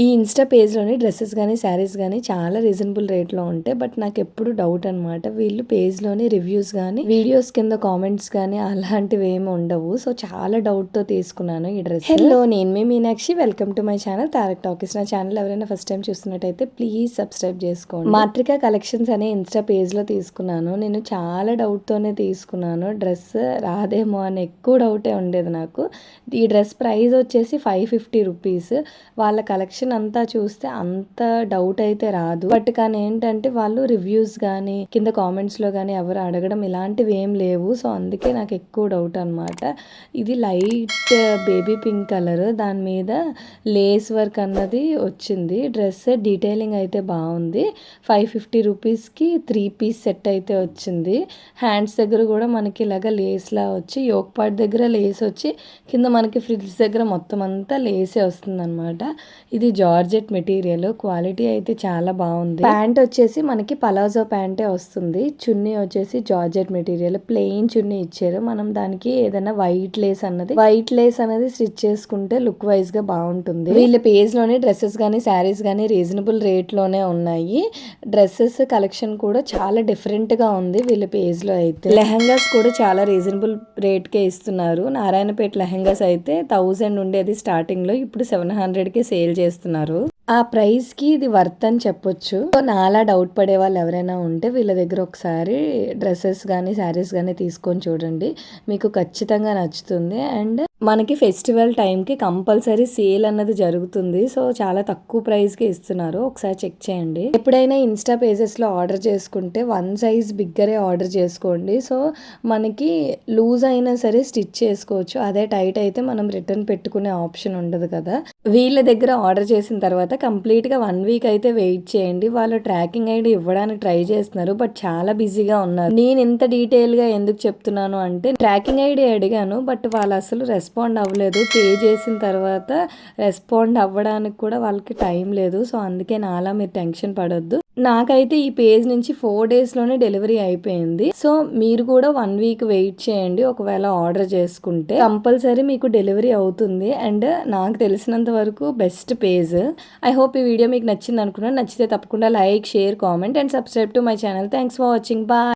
ఈ Insta పేజ్లోని dresses కానీ శారీస్ కానీ చాలా రీజనబుల్ రేట్లో ఉంటాయి. బట్ నాకు ఎప్పుడు డౌట్ అనమాట వీళ్ళు పేజ్లోని రివ్యూస్ కానీ వీడియోస్ కింద కామెంట్స్ కానీ అలాంటివి ఏమి ఉండవు. సో చాలా డౌట్తో తీసుకున్నాను ఈ డ్రెస్ హలో నేను మీ Meenakshi. Welcome to my channel Tarak talkies నా ఛానల్ ఎవరైనా ఫస్ట్ టైం చూస్తున్నట్టయితే ప్లీజ్ సబ్స్క్రైబ్ చేసుకోండి. మాత్రిక కలెక్షన్స్ అనే ఇన్స్టా పేజ్లో తీసుకున్నాను. నేను చాలా డౌట్తోనే తీసుకున్నాను. డ్రెస్ రాదేమో అని ఎక్కువ డౌటే ఉండేది నాకు. ఈ డ్రెస్ ప్రైస్ వచ్చేసి ఫైవ్ ఫిఫ్టీ రూపీస్ వాళ్ళ కలెక్షన్ కలెక్షన్ అంతా చూస్తే అంత డౌట్ అయితే రాదు. బట్ కానీ ఏంటంటే వాళ్ళు రివ్యూస్ కానీ కింద కామెంట్స్లో కానీ ఎవరు అడగడం ఇలాంటివి ఏం లేవు. సో అందుకే నాకు ఎక్కువ డౌట్ అనమాట ఇది లైట్ బేబీ పింక్ కలర్ దాని మీద లేస్ వర్క్ అన్నది వచ్చింది. డ్రెస్ డీటెయిలింగ్ అయితే బాగుంది. ఫైవ్ ఫిఫ్టీ రూపీస్కి త్రీ పీస్ సెట్ అయితే వచ్చింది. హ్యాండ్స్ దగ్గర కూడా మనకి ఇలాగ లేస్లా వచ్చి యోక్ పార్ట్ దగ్గర లేస్ వచ్చి కింద మనకి ఫ్రిడ్జ్ దగ్గర మొత్తం అంతా లేసే వస్తుంది అనమాట ఇది జార్జెట్ మెటీరియల్. క్వాలిటీ అయితే చాలా బాగుంది. ప్యాంట్ వచ్చేసి మనకి పలాజో ప్యాంటే వస్తుంది. చున్నీ వచ్చేసి జార్జెట్ మెటీరియల్. ప్లెయిన్ చున్నీ ఇచ్చారు. మనం దానికి ఏదైనా వైట్ లేస్ అన్నది వైట్ లేస్ అనేది స్టిచ్ చేసుకుంటే లుక్ వైజ్గా బాగుంటుంది. వీళ్ళ పేజ్లోనే డ్రెస్సెస్ కానీ శారీస్ కానీ రీజనబుల్ రేట్లోనే ఉన్నాయి. డ్రెస్సెస్ కలెక్షన్ కూడా చాలా డిఫరెంట్గా ఉంది వీళ్ళ పేజ్లో అయితే. లెహంగాస్ కూడా చాలా రీజనబుల్ రేట్ కే ఇస్తున్నారు. నారాయణపేట లెహంగాస్ అయితే థౌజండ్ ఉండేది స్టార్టింగ్లో ఇప్పుడు సెవెన్ హండ్రెడ్కి సేల్ చేస్తున్నారు. ఆ ప్రైస్కి ఇది వర్త్ అని చెప్పొచ్చు. నాలా డౌట్ పడే వాళ్ళు ఎవరైనా ఉంటే వీళ్ళ దగ్గర ఒకసారి డ్రెస్సెస్ కానీ శారీస్ కానీ తీసుకొని చూడండి. మీకు ఖచ్చితంగా నచ్చుతుంది. అండ్ మనకి ఫెస్టివల్ టైంకి కంపల్సరీ సేల్ అన్నది జరుగుతుంది. సో చాలా తక్కువ ప్రైస్కి ఇస్తున్నారు. ఒకసారి చెక్ చేయండి. ఎప్పుడైనా ఇన్స్టా పేజెస్లో ఆర్డర్ చేసుకుంటే వన్ సైజ్ బిగ్గరే ఆర్డర్ చేసుకోండి. సో మనకి లూజ్ అయినా సరే స్టిచ్ చేసుకోవచ్చు. అదే టైట్ అయితే మనం రిటర్న్ పెట్టుకునే ఆప్షన్ ఉండదు కదా. వీళ్ళ దగ్గర ఆర్డర్ చేసిన తర్వాత కంప్లీట్గా వన్ వీక్ అయితే వెయిట్ చేయండి. వాళ్ళు ట్రాకింగ్ ఐడి ఇవ్వడానికి ట్రై చేస్తున్నారు. బట్ చాలా బిజీగా ఉన్నారు. నేను ఇంత డీటెయిల్గా ఎందుకు చెప్తున్నాను అంటే ట్రాకింగ్ ఐడి అడిగాను. బట్ వాళ్ళు అసలు రెస్పాండ్ అవ్వలేదు. పే చేసిన తర్వాత రెస్పాండ్ అవ్వడానికి కూడా వాళ్ళకి టైం లేదు. సో అందుకే నాలా మీరు టెన్షన్ పడొద్దు. నాకైతే ఈ పేజ్ నుంచి ఫోర్ డేస్లోనే డెలివరీ అయిపోయింది. సో మీరు కూడా వన్ వీక్ వెయిట్ చేయండి. ఒకవేళ ఆర్డర్ చేసుకుంటే కంపల్సరీ మీకు డెలివరీ అవుతుంది. అండ్ నాకు తెలిసినంత వరకు బెస్ట్ పేజ్. ఐ హోప్ ఈ వీడియో మీకు నచ్చింది అనుకున్నాను. నచ్చితే తప్పకుండా like share comment and subscribe to my channel. Thanks for watching. Bye.